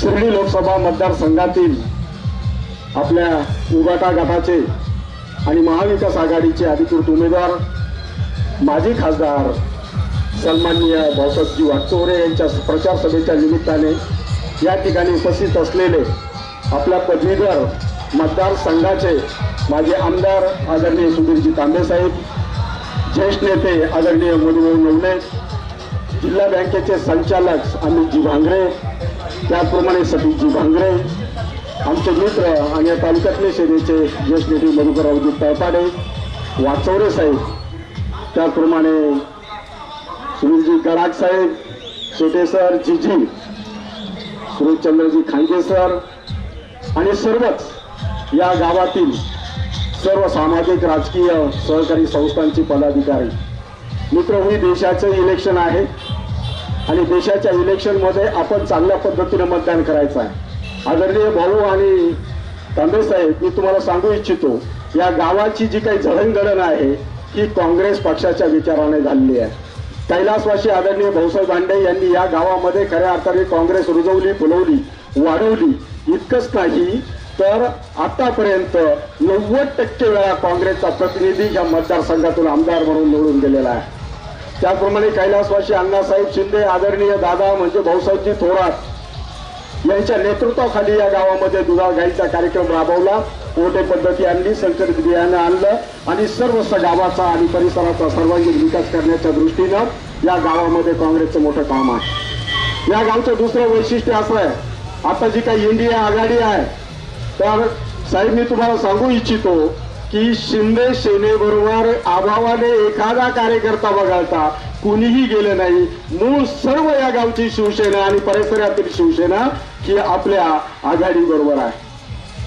शिर्डी लोकसभा मतदारसंघातील आपल्या उगाटा गटाचे आणि महाविकास आघाडीचे अधिकृत उमेदवार माजी खासदार सन्माननीय भाऊसाहेबजी वाटचोरे यांच्या प्रचार सभेच्या निमित्ताने या ठिकाणी उपस्थित असलेले आपल्या पदवीधर मतदारसंघाचे माजी आमदार आदरणीय सुधीरजी तांबेसाहेब ज्येष्ठ नेते आदरणीय मधुभाऊ नवणे जिल्हा बँकेचे संचालक अमितजी भांगरे त्याचप्रमाणे सतीशजी भांगरे आमचे मित्र आणि या तालुक्यातले सेनेचे ज्येष्ठ नेते मधुकररावजी तळपाडे वाचवरे साहेब त्याचप्रमाणे सुनीलजी गडाख साहेब शेटे सर जीजी सुरेशचंद्रजी खांगे सर आणि सर्वच या गावातील सर्व सामाजिक राजकीय सहकारी संस्थांची पदाधिकारी. मित्र ही देशाचं इलेक्शन आहे. आणि देशाच्या इलेक्शनमध्ये आपण चांगल्या पद्धतीने मतदान करायचं आहे. आदरणीय भाऊ आणि तांबे साहेब मी तुम्हाला सांगू इच्छितो या गावाची जी काही जडणघडण आहे ही काँग्रेस पक्षाच्या विचाराने झालेली आहे. कैलासवासी आदरणीय भाऊसाहेब भांडे यांनी या गावामध्ये खऱ्या अर्थाने काँग्रेस रुजवली फुलवली वाढवली इतकंच नाही तर आतापर्यंत नव्वद टक्के वेळा काँग्रेसचा प्रतिनिधी या मतदारसंघातून आमदार म्हणून निवडून गेलेला आहे. त्याचप्रमाणे कैलासवासी अण्णासाहेब शिंदे आदरणीय दादा म्हणजे भाऊसाहेबजी थोरात यांच्या नेतृत्वाखाली या गावामध्ये दुधाळ गाईचा कार्यक्रम राबवला. मोठे पद्धती आणली संकरित बियाणं आणलं आणि सर्व गावाचा आणि परिसराचा सर्वांगीण विकास करण्याच्या दृष्टीनं या गावामध्ये काँग्रेसचं मोठं काम आहे. या गावचं दुसरं वैशिष्ट्य असं आहे आता जी काही इंडिया आघाडी आहे तर साहेब मी तुम्हाला सांगू इच्छितो की शिंदे सेनेबरोबर अभावाने एखादा कार्यकर्ता वगळता कुणीही गेले नाही. मूळ सर्व या गावची शिवसेना आणि परिसरातील शिवसेना ही आपल्या आघाडी बरोबर आहे.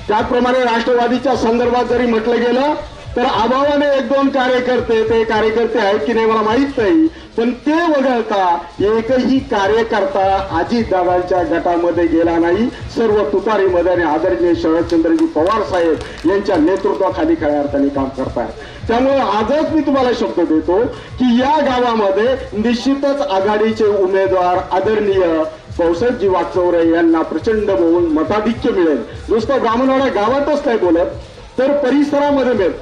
त्याचप्रमाणे राष्ट्रवादीच्या संदर्भात जरी म्हटलं गेलं तर अभावाने एक दोन कार्यकर्ते ते कार्यकर्ते आहेत की नाही मला माहीत नाही पण ते वगळता एकही कार्यकर्ता अजितदादांच्या गटामध्ये गेला नाही. सर्व तुतारी मदाने आदरणीय शरदचंद्रजी पवार साहेब यांच्या नेतृत्वाखाली खऱ्या अर्थाने काम करतायत. त्यामुळे आजच मी तुम्हाला शब्द देतो की या गावामध्ये निश्चितच आघाडीचे उमेदवार आदरणीय भाऊसाहेबजी वाचवरे यांना प्रचंड बहु मताधिक्य मिळेल. नुसतं ब्राह्मणवाडा गावातच नाही बोलत तर परिसरामध्ये मिळेल.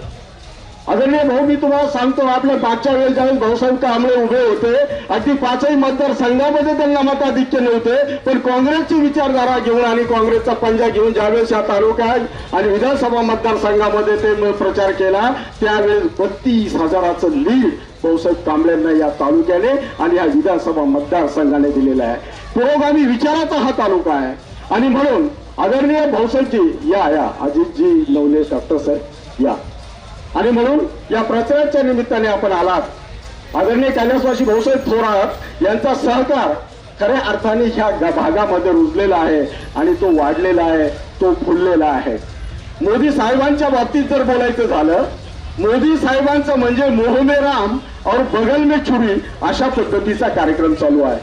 आदरणीय भाऊ मी तुम्हाला सांगतो आपल्या मागच्या वेळेस ज्यावेळेस भाऊसाहेब कांबळे उभे होते अगदी पाचही मतदारसंघामध्ये त्यांना मताधिक्य नव्हते पण काँग्रेसची विचारधारा घेऊन आणि काँग्रेसचा पंजा घेऊन ज्यावेळेस या तालुक्यात आणि विधानसभा मतदारसंघामध्ये ते प्रचार केला त्यावेळेस बत्तीस हजाराचं लीड भाऊसाहेब कांबळेंना या तालुक्याने आणि या विधानसभा मतदारसंघाने दिलेला आहे. पुरोगामी विचाराचा हा तालुका आहे. आणि म्हणून आदरणीय भाऊसाहेबजी या या. अजितजी नवले डॉक्टर साहेब या. आणि म्हणून या प्रचाराच्या निमित्ताने आपण आलात. आदरणीय कैलासवासी भाऊसाहेब थोरात यांचा सहकार खऱ्या अर्थाने ह्या भागामध्ये रुजलेला आहे आणि तो वाढलेला आहे तो फुललेला आहे. मोदी साहेबांच्या बाबतीत जर बोलायचं झालं मोदी साहेबांचं म्हणजे मोहमे राम और बगल में छुरी अशा पद्धतीचा कार्यक्रम चालू आहे.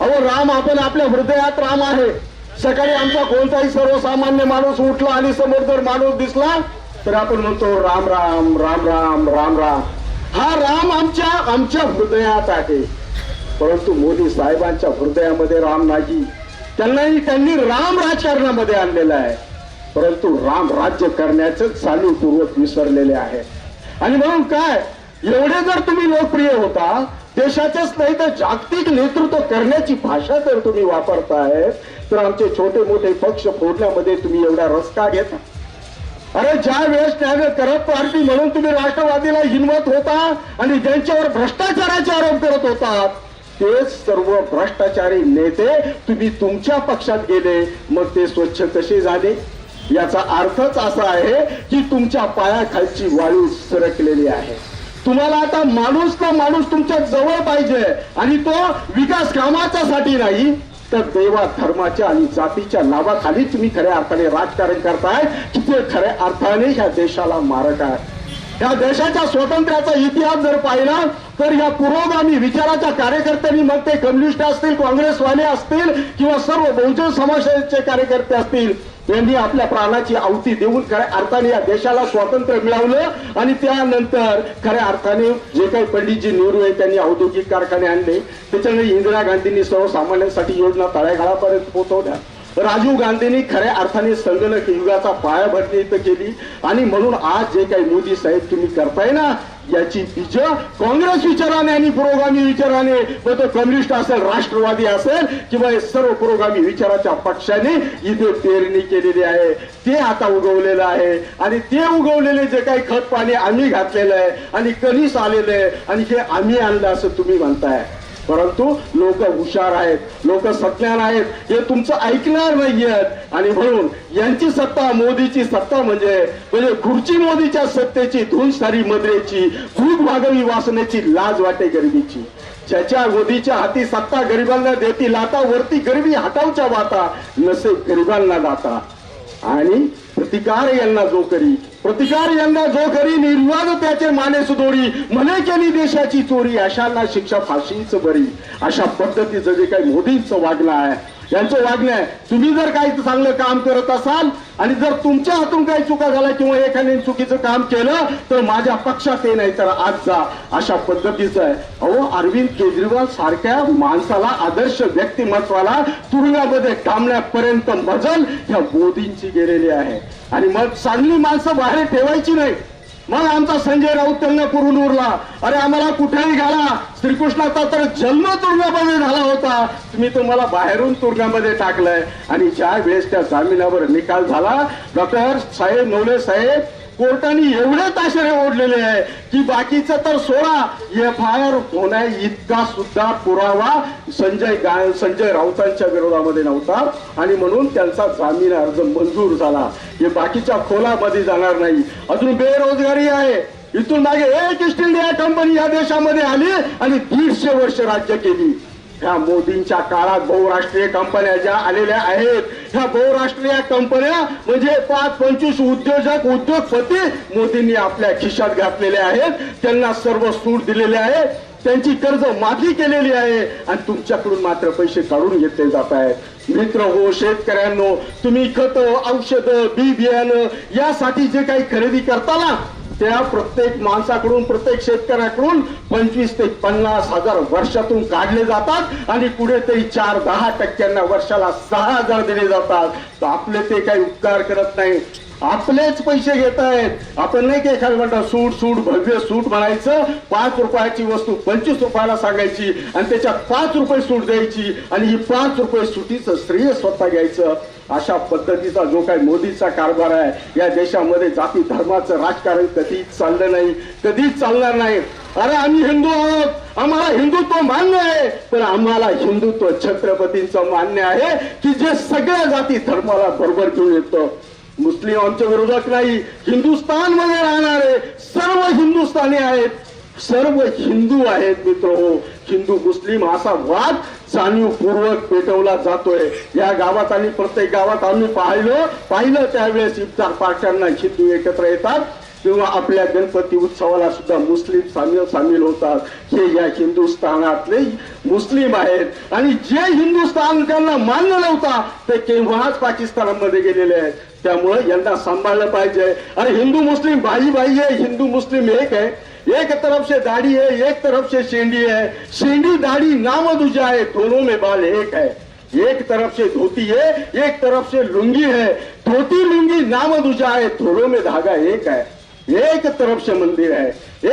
अहो राम आपण आपल्या हृदयात राम आहे. सकाळी आमचा कोणताही सर्वसामान्य माणूस उठला आणि समोर जर माणूस दिसला तर आपण म्हणतो राम राम राम राम राम राम. हा राम आमच्या आमच्या हृदयात आहे. परंतु मोदी साहेबांच्या हृदयामध्ये राम नाही. त्यांनाही त्यांनी राम राजकारणामध्ये आणलेलं आहे. परंतु राम राज्य करण्याचं चालूपूर्वक विसरलेले आहे. आणि म्हणून काय? एवढे जर तुम्ही लोकप्रिय होता देशाचेच नाही तर जागतिक नेतृत्व करण्याची भाषा जर तुम्ही वापरताय तर आमचे छोटे मोठे पक्ष फोडण्यामध्ये तुम्ही एवढा रस का घेता. अरे ज्या वेळेस त्याने करत पार्टी म्हणून तुम्ही राष्ट्रवादीला हिनवत होता आणि ज्यांच्यावर भ्रष्टाचाराचे आरोप करत होता तेच सर्व भ्रष्टाचारी नेते तुम्ही तुमच्या पक्षात गेले मग ते स्वच्छ कसे झाले? याचा अर्थच असा आहे की तुमच्या पायाखालची वाळू सरकलेली आहे. तुम्हाला आता माणूस तो माणूस तुमच्या जवळ पाहिजे आणि तो विकास कामाच्या साठी नाही. तर देवा धर्माच्या आणि जातीच्या नावाखाली तुम्ही खऱ्या अर्थाने राजकारण करताय की ते खऱ्या अर्थाने ह्या देशाला मारक आहे. या देशाच्या स्वातंत्र्याचा इतिहास जर पाहिला तर या पुरोगामी विचाराच्या कार्यकर्त्यांनी मग ते कम्युनिस्ट असतील काँग्रेसवाले असतील किंवा सर्व बहुजन समाजाचे कार्यकर्ते असतील यांनी आपल्या प्राणाची आहुती देऊन खऱ्या अर्थाने या देशाला स्वातंत्र्य मिळवलं आणि त्यानंतर खऱ्या अर्थाने जे काही पंडितजी नेहरू आहे त्यांनी औद्योगिक कारखाने आणले. त्याच्यामुळे इंदिरा गांधींनी सर्वसामान्यांसाठी योजना तळ्याघळापर्यंत पोहोचवल्या. राजीव गांधींनी खऱ्या अर्थाने संगणक युगाचा पायाभरणी इथं केली. आणि म्हणून आज जे काही मोदी साहेब तुम्ही करताय ना याची बीज काँग्रेस विचाराने आणि पुरोगामी विचाराने मग तो कम्युनिस्ट असेल राष्ट्रवादी असेल किंवा हे सर्व पुरोगामी विचाराच्या पक्षाने इथे पेरणी केलेली आहे. ते आता उगवलेलं आहे. आणि ते उगवलेले जे काही खत पाणी आम्ही घातलेलं आहे आणि कधीच आलेलं आहे आणि हे आम्ही आणलं असं तुम्ही म्हणताय. परंतु लोक हुशार आहेत लोक सज्ञान आहेत हे तुमचं ऐकणार नाहीयेत. आणि म्हणून यांची सत्ता मोदीची सत्ता म्हणजे म्हणजे खुर्ची मोदीच्या सत्तेची धून सारी मद्रेची भूक भागवी वासनेची लाज वाटे गरिबीची. ज्याच्या मोदीच्या हाती सत्ता गरिबांना देती लाता वरती गरिबी हटावच्या वाता नसे गरिबांना दाता आणि प्रतिकार यांना जो करी प्रतिकार यांना जो करी निर्वाद त्याचे माने सुदोरी मने केली देशाची चोरी अशांना शिक्षा फाशीच बरी. अशा पद्धतीचं जे काही मोदींचं वागणं आहे यांचं वागणं आहे. तुम्ही जर काही चांगलं काम करत असाल आणि जर तुमच्या हातून काही चुका झाल्या किंवा एखाद्याने चुकीचं काम केलं तर माझ्या पक्षात ये नाही तर आज जा. अशा पद्धतीचं आहे. अहो अरविंद केजरीवाल सारख्या माणसाला आदर्श व्यक्तिमत्वाला तुरुंगामध्ये कामण्यापर्यंत मजल ह्या मोदींची गेलेली आहे. आणि मग चांगली माणसं बाहेर ठेवायची नाही. मग आमचा संजय राऊत त्यांना पुरून उरला. अरे आम्हाला कुठेही घाला. श्रीकृष्णाचा तर जन्म तुरुंगामध्ये झाला होता. तुम्ही तुम्हाला बाहेरून तुरुंगामध्ये टाकलंय. आणि ज्या वेळेस त्या जामिनावर निकाल झाला डॉक्टर साहेब नवले साहेब कोर्टाने एवढे ताशेरे ओढलेले आहे की बाकीचं तर सोडा. एफ आय आर होण्या इतका सुद्धा पुरावा संजय गाय संजय राऊतांच्या विरोधामध्ये नव्हता. आणि म्हणून त्यांचा जामीन अर्ज मंजूर झाला. हे बाकीच्या खोलामध्ये जाणार नाही. अजून बेरोजगारी आहे. इथून मागे एक ईस्ट इंडिया कंपनी या देशामध्ये आली आणि दीडशे वर्ष राज्य केली. ह्या मोदींच्या काळात बहुराष्ट्रीय कंपन्या ज्या आलेल्या आहेत ह्या बहुराष्ट्रीय कंपन्या म्हणजे पाच पंचवीस उद्योजक उद्योगपती मोदींनी आपल्या खिशात घातलेले आहेत. त्यांना सर्व सूट दिलेले आहे. त्यांची कर्ज माफी केलेली आहे. आणि तुमच्याकडून मात्र पैसे काढून घेतले जात आहेत. मित्र हो शेतकऱ्यांनो तुम्ही खत औषध बी बियाणं यासाठी जे काही खरेदी करता ना त्या प्रत्येक माणसाकडून प्रत्येक शेतकऱ्याकडून पंचवीस ते पन्नास हजार वर्षातून काढले जातात आणि कुठेतरी चार दहा टक्क्यांना वर्षाला सहा हजार दिले जातात. तर आपले ते काही उपकार करत नाही. आपलेच पैसे घेत आहेत. आपण नाही की एखादं म्हणतात सूट सूट भव्य सूट म्हणायचं. पाच रुपयाची वस्तू पंचवीस रुपयाला सांगायची आणि त्याच्यात पाच रुपये सूट द्यायची आणि ही पाच रुपये सुटीचं श्रेय स्वतः घ्यायचं. अशा पद्धतीचा जो काही मोदीचा कारभार आहे या देशामध्ये जाती धर्माचं राजकारण कधीच चाललं नाही कधीच चालणार नाही. अरे आम्ही हिंदू आहोत आम्हाला हिंदुत्व मान्य आहे पण आम्हाला हिंदुत्व छत्रपतींचं मान्य आहे की जे सगळ्या जाती धर्माला बरोबर घेऊन येतं. मुस्लिम आमच्या विरोधात नाही हिंदुस्थानमध्ये राहणारे सर्व हिंदुस्थानी आहेत. सर्व हिंदू आहेत मित्र हो हिंदू मुस्लिम असा वाद जाणीवपूर्वक पेटवला जातोय. या गावात आणि प्रत्येक गावात आम्ही पाहिलो पाहिलं त्यावेळेस इफ्तार पार्ट्यांना हिंदू एकत्र येतात किंवा आपल्या गणपती उत्सवाला सुद्धा मुस्लिम सामील सामील होतात. हे या हिंदुस्थानातले मुस्लिम आहेत. आणि जे हिंदुस्थान त्यांना मान्य नव्हता ते केव्हाच पाकिस्तानामध्ये गेलेले आहेत. त्यामुळे यांना सांभाळलं पाहिजे. अरे हिंदू मुस्लिम भाई भाई आहे हिंदू मुस्लिम एक आहे. एक तरफ़ से दाढ़ी है, एक तरफ़ से सेंडी है। सेंडी दाढ़ी, नाम दूजा है, दोनों में बाल एक है। एक तरफ़ से धोती है, एक तरफ़ से लुंगी है। धोती, लुंगी, नाम दूजा है, दोनों में धागा एक है। एक तरफ़ से मंदिर है,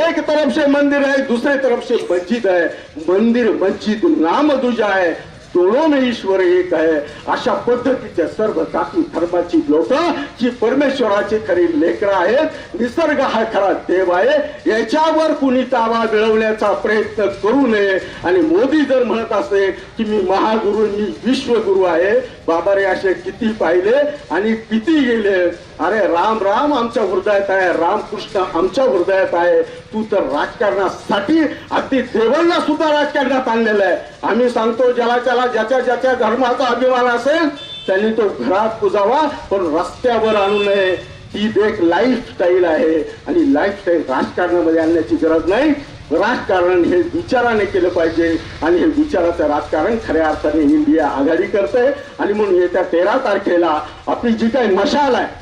एक तरफ़ से मंदिर है, दूसरे तरफ़ से मस्जिद है। मंदिर, मस्जिद, नाम दूजा है। तोडून ईश्वर एक आहे. अशा पद्धतीच्या सर्व जाती धर्माची लोक जी परमेश्वराची खरी लेकरं आहेत निसर्ग हा खरा देव आहे याच्यावर कुणी ताबा मिळवण्याचा प्रयत्न करू नये. आणि मोदी जर म्हणत असेल की मी महागुरु मी विश्वगुरु आहे बाबा रे असे किती पाहिले आणि किती गेले? अरे राम राम आमच्या हृदयात आहे. रामकृष्ण आमच्या हृदयात आहे. तू तर राजकारणासाठी अगदी देवांना सुद्धा राजकारणात आणलेलं आहे. आम्ही सांगतो ज्याला त्याला ज्याच्या ज्याच्या धर्माचा अभिमान असेल त्यांनी तो घरात पुजावा पण रस्त्यावर आणू नये. ही एक लाईफ स्टाईल आहे. आणि लाईफ स्टाईल राजकारणामध्ये आणण्याची गरज नाही. राजकारण हे विचाराने केलं पाहिजे आणि हे विचाराचं राजकारण खऱ्या अर्थाने इंडिया आघाडी करते आणि म्हणून येत्या तेरा तारखेला आपली जी काही मशाल आहे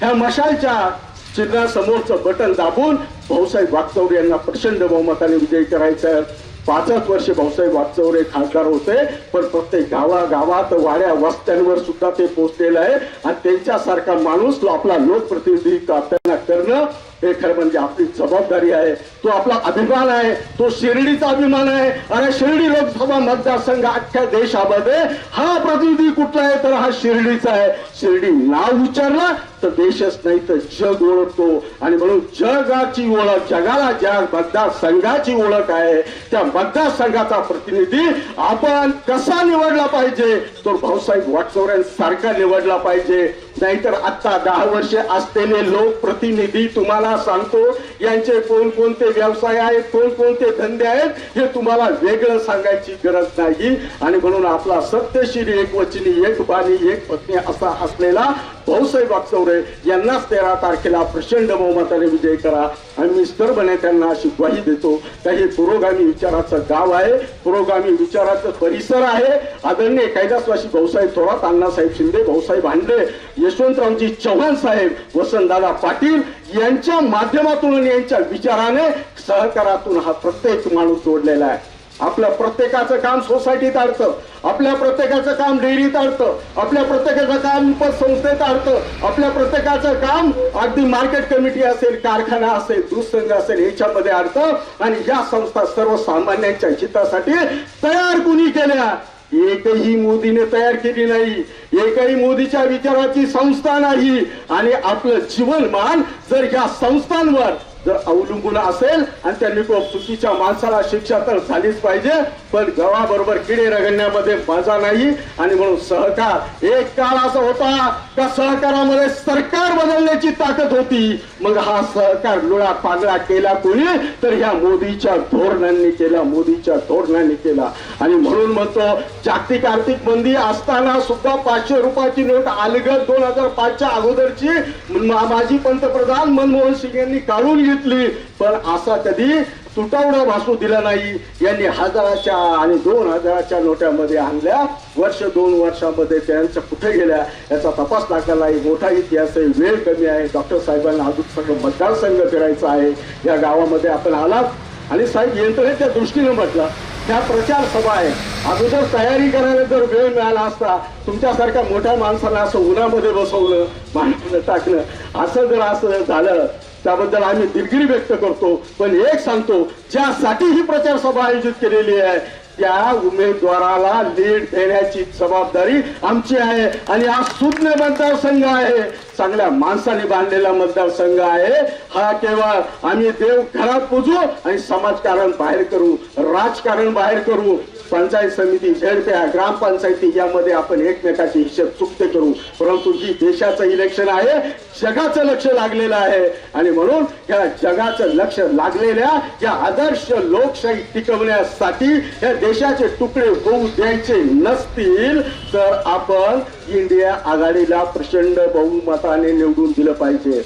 ह्या मशालच्या चिन्हासमोरचं बटन दाबून भाऊसाहेब वागचौरे यांना प्रचंड बहुमताने विजयी करायचं पाचच वर्ष भाऊसाहेब वागचौरे खासदार होते पण प्रत्येक गावागावात वाड्या वस्त्यांवर सुद्धा ते पोहोचलेलं आहे. आणि त्यांच्यासारखा माणूस आपला लोकप्रतिनिधी करताना करणं हे खरं म्हणजे आपली जबाबदारी आहे. तो आपला अभिमान आहे तो शिर्डीचा अभिमान आहे. अरे शिर्डी लोकसभा मतदारसंघ अख्ख्या देशामध्ये हा प्रतिनिधी कुठला आहे? तर हा शिर्डीचा आहे. शिर्डी नाव उच्चारला तर देशच नाही तर जग ओळखतो. आणि म्हणून जगाची ओळख जगाला ज्या मतदारसंघाची ओळख आहे त्या मतदारसंघाचा प्रतिनिधी आपण कसा निवडला पाहिजे? तर भाऊसाहेब वाटचौऱ्यांसारखा निवडला पाहिजे. नाहीतर आत्ता दहा वर्षे असलेले लोकप्रतिनिधी तुम्हाला सांगतो यांचे कोणकोणते व्यवसाय आहेत कोणकोणते धंदे आहेत हे तुम्हाला वेगळं सांगायची गरज नाही. आणि म्हणून आपला सत्यशील एक वचनी एक बाणी एक पत्नी असा असलेला भाऊसाहेब वागचौरे यांनाच तेरा तारखेला प्रचंड बहुमताने विजय करा. आणि स्तरपणे त्यांना अशी ग्वाही देतो. का हे पुरोगामी विचाराचं गाव आहे पुरोगामी विचाराचं परिसर आहे. आदरणीय कैलासवासी भाऊसाहेब थोरात अण्णासाहेब शिंदे भाऊसाहेब हांडे यशवंतरावजी चव्हाण साहेब वसंतदादा पाटील यांच्या माध्यमातून आणि यांच्या विचाराने सहकारातून हा प्रत्येक माणूस जोडलेला आहे. आपल्या प्रत्येकाचं काम सोसायटीत अडतं आपल्या प्रत्येकाचं काम डेअरीत अडतं आपल्या प्रत्येकाचं काम उपसंस्थेत अडतं आपल्या प्रत्येकाचं काम अगदी मार्केट कमिटी असेल कारखाना असेल दूध असेल याच्यामध्ये अडतं आणि या संस्था सर्वसामान्यांच्या हितासाठी तयार कुणी केल्या? एकही मोदीने तयार केली नाही. एकही मोदीच्या विचाराची संस्था नाही. आणि आपलं जीवनमान जर या संस्थांवर जर अवलंबून असेल आणि त्या निकोप चुकीच्या माणसाला शिक्षा तर झालीच पाहिजे पण गव्हाबरोबर किडे रगडण्यामध्ये मजा नाही आणि म्हणून सहकार एक काळ असा होता का सहकारामध्ये सरकार बदलण्याची ताकद होती. मग हा सहकार लुळा पागळा केला कोणी? तर ह्या मोदीच्या धोरणांनी केला मोदीच्या धोरणांनी केला. आणि म्हणून म्हणतो जागतिक आर्थिक मंदी असताना सुद्धा पाचशे रुपयाची नोट अलगद दोन हजार पाचच्या अगोदरची माजी पंतप्रधान मनमोहन सिंग यांनी काढून घेतली पण असा कधी तुटवडा भासू दिला नाही. यांनी हजाराच्या आणि दोन हजाराच्या नोट्यामध्ये आणल्या. वर्ष दोन वर्षामध्ये त्यांच्या कुठे गेल्या याचा तपास लागला नाही. मोठा इतिहास आहे वेळ कमी आहे. डॉक्टर साहेबांना अजून सगळं मतदारसंघ फिरायचा आहे. या गावामध्ये आपण आलात. आणि साहेब यंत्रणेच्या दृष्टीनं म्हटलं त्या प्रचार सभा आहे. अगोदर तयारी करायला जर वेळ मिळाला असता तुमच्यासारख्या मोठ्या माणसाला असं उन्हामध्ये बसवलं मांडलं टाकलं असं जर असं झालं त्याबद्दल आम्ही दिलगिरी व्यक्त करतो. पण एक सांगतो ज्यासाठी ही प्रचार सभा आयोजित केलेली आहे त्या उमेदवाराला लीड देण्याची जबाबदारी आमची आहे. आणि हा सुज्ञ मतदारसंघ आहे. चांगल्या माणसाने बांधलेला मतदारसंघ आहे. हा केवळ आम्ही देव घरात पुजू आणि समाजकारण बाहेर करू राजकारण बाहेर करू. पंचायत समिती झेडप्या ग्रामपंचायती यामध्ये आपण एकमेकाचे हिशेब चुकते करू. परंतु ही देशाचं इलेक्शन आहे जगाचं लक्ष लागलेलं आहे. आणि म्हणून या जगाचं लक्ष लागलेल्या या आदर्श लोकशाही टिकवण्यासाठी या देशाचे तुकडे होऊ द्यायचे नसतील तर आपण इंडिया आघाडीला प्रचंड बहुमताने निवडून दिलं पाहिजे.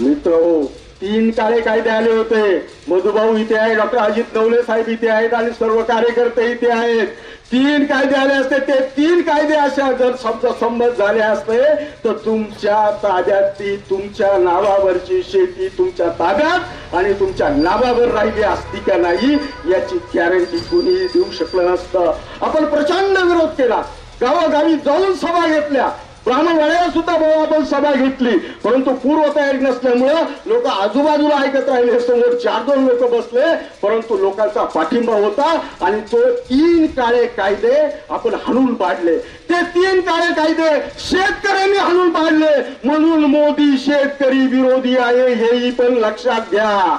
मित्र हो तीन काळे कायदे आले होते. मधुभाऊ इथे आहे डॉक्टर अजित नवले साहेब इथे आहेत आणि सर्व कार्यकर्ते इथे आहेत. तीन कायदे आले असते ते तीन कायदे अशा जर समजा संमत झाले असते तर तुमच्या ताब्यातली तुमच्या नावावरची शेती तुमच्या ताब्यात आणि तुमच्या नावावर राहिली असती का नाही याची गॅरंटी कोणी देऊ शकलं नसतं. आपण प्रचंड विरोध केला. गावागावी जाऊन सभा घेतल्या. ब्राह्मणवाड्याला सुद्धा भाऊ आपण सभा घेतली परंतु पूर्व तयारी नसल्यामुळं लोक आजूबाजूला ऐकत राहिले. समोर चार दोन लोक बसले परंतु लोकांचा पाठिंबा होता आणि तो तीन काळे कायदे आपण हाणून पाडले. ते तीन काळे कायदे शेतकऱ्यांनी हाणून पाडले. म्हणून मोदी शेतकरी विरोधी आहे हेही पण लक्षात घ्या.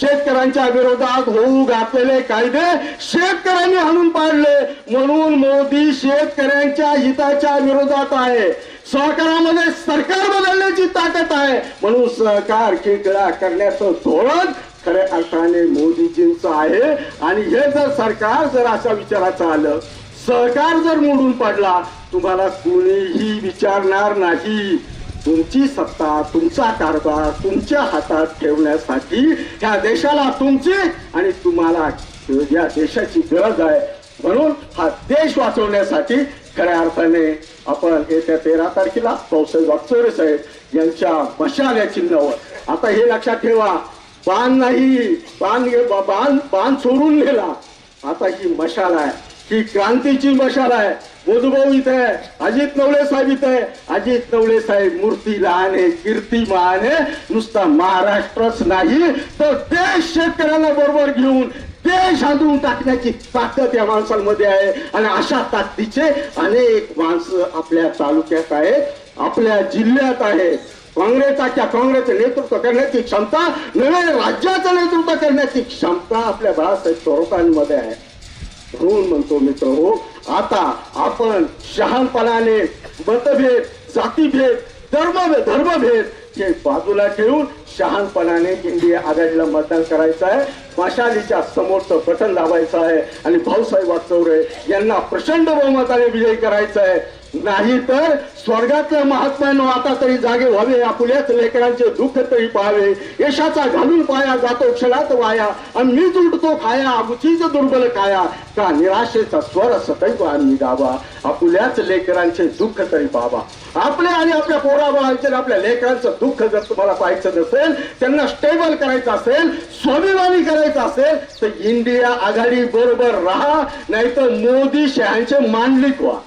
शेतकऱ्यांच्या विरोधात होऊ घातलेले कायदे शेतकऱ्यांनी हाणून पाडले. म्हणून मोदी शेतकऱ्यांच्या हिताच्या विरोधात आहे. सहकारामध्ये सरकार बदलण्याची ताकद आहे. म्हणून सहकार खिळखिळा करण्याचं धोरण खऱ्या अर्थाने मोदीजींचं आहे. आणि हे जर सरकार जर अशा विचाराचं आलं सहकार जर मोडून पडला तुम्हाला कुणीही विचारणार नाही. तुमची सत्ता तुमचा कारभार तुमच्या हातात ठेवण्यासाठी ह्या देशाला तुमची आणि तुम्हाला या देशाची गरज आहे. म्हणून हा देश वाचवण्यासाठी खऱ्या अर्थाने आपण येत्या तेरा तारखेला पावसाळी वागचोरे साहेब यांच्या मशाल या चिन्हावर. आता हे लक्षात ठेवा बाण नाही बाण बाण बाण सोडून गेला आता ही मशाल आहे. की क्रांतीची मशाल आहे. बोधभाऊ इथे आहे. अजित नवले साहेब इथे आहे. अजित नवले साहेब मूर्ती लहान आहे कीर्ती महान आहे नुसता महाराष्ट्रच नाही तर देश शेतकऱ्यांना बरोबर घेऊन देश हादरून टाकण्याची ताकद या माणसांमध्ये आहे. आणि अशा ताकदीचे अनेक माणसं आपल्या तालुक्यात आहेत आपल्या जिल्ह्यात आहेत. काँग्रेसच्या काँग्रेसचं नेतृत्व करण्याची क्षमता नव्हे राज्याचं नेतृत्व करण्याची क्षमता आपल्या बाळासाहेब थोरातांमध्ये आहे. म्हणून म्हणतो मित्र हो. आता आपण शहाणपणाने मतभेद जातीभेद धर्मभेद धर्मभेद हे बाजूला ठेवून शहाणपणाने इंडिया आघाडीला मतदान करायचं आहे. मशालीच्या समोरचं बटन दाबायचं आहे आणि भाऊसाहेब वागचौरे यांना प्रचंड बहुमताने विजयी करायचं आहे. नाही तर स्वर्गातल्या महात्म्यानं आता तरी जागे व्हावे आपुल्याच लेकरांचे दुःख तरी पाहावे. यशाचा घालून पाया जातो क्षणात वाया. आणि मी जुटतो खाया अगुचीच दुर्बल काया का निराशेचा स्वर सतैव आम्ही गावा. आपुल्याच लेकरांचे दुःख तरी पाहावा आपल्या आणि आपल्या पोराबाळांचे आपल्या लेकरांचं दुःख जर तुम्हाला पाहायचं नसेल त्यांना स्टेबल करायचं असेल स्वाभिमानी करायचं असेल तर इंडिया आघाडी बरोबर राहा. नाहीतर मोदी शहांचे मांडलिक व्हा.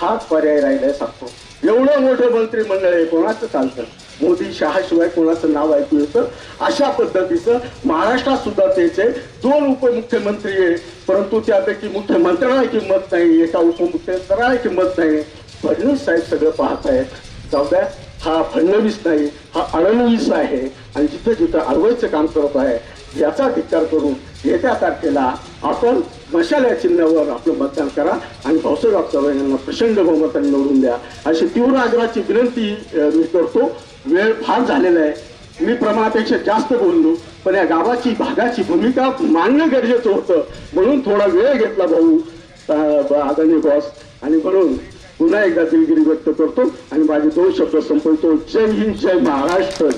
हाच पर्याय राहिलाय सांगतो एवढं मोठं मंत्रिमंडळ आहे कोणाचं चालतं? मोदी शहाशिवाय कोणाचं नाव ऐकू येतं? अशा पद्धतीचं महाराष्ट्रात सुद्धा तेच आहे दोन उपमुख्यमंत्री आहे परंतु त्यापैकी मुख्यमंत्र्याला किंमत नाही एका उपमुख्यमंत्र्याला किंमत नाही. फडणवीस साहेब सगळं पाहत आहेत जाऊ द्या हा फडणवीस नाही हा अडणवीस आहे. आणि जिथं जिथं अडवायचं काम करत आहे याचा धिक्कार करून येत्या तारखेला आपण मशाल या चिन्हावर आपलं मतदान करा आणि भाऊसाहेब चव्हाण यांना प्रचंड बहुमताने निवडून द्या. अशी तीव्र आग्रहाची विनंती मी करतो. वेळ फार झालेला आहे. मी प्रमाणापेक्षा जास्त बोललो पण या गावाची भागाची भूमिका मांडणं गरजेचं होतं. म्हणून थोडा वेळ घेतला भाऊ आदरणीय बॉस आणि म्हणून पुन्हा एकदा दिलगिरी व्यक्त करतो आणि माझे दोन शब्द संपवतो. जय हिंद जय महाराष्ट्र.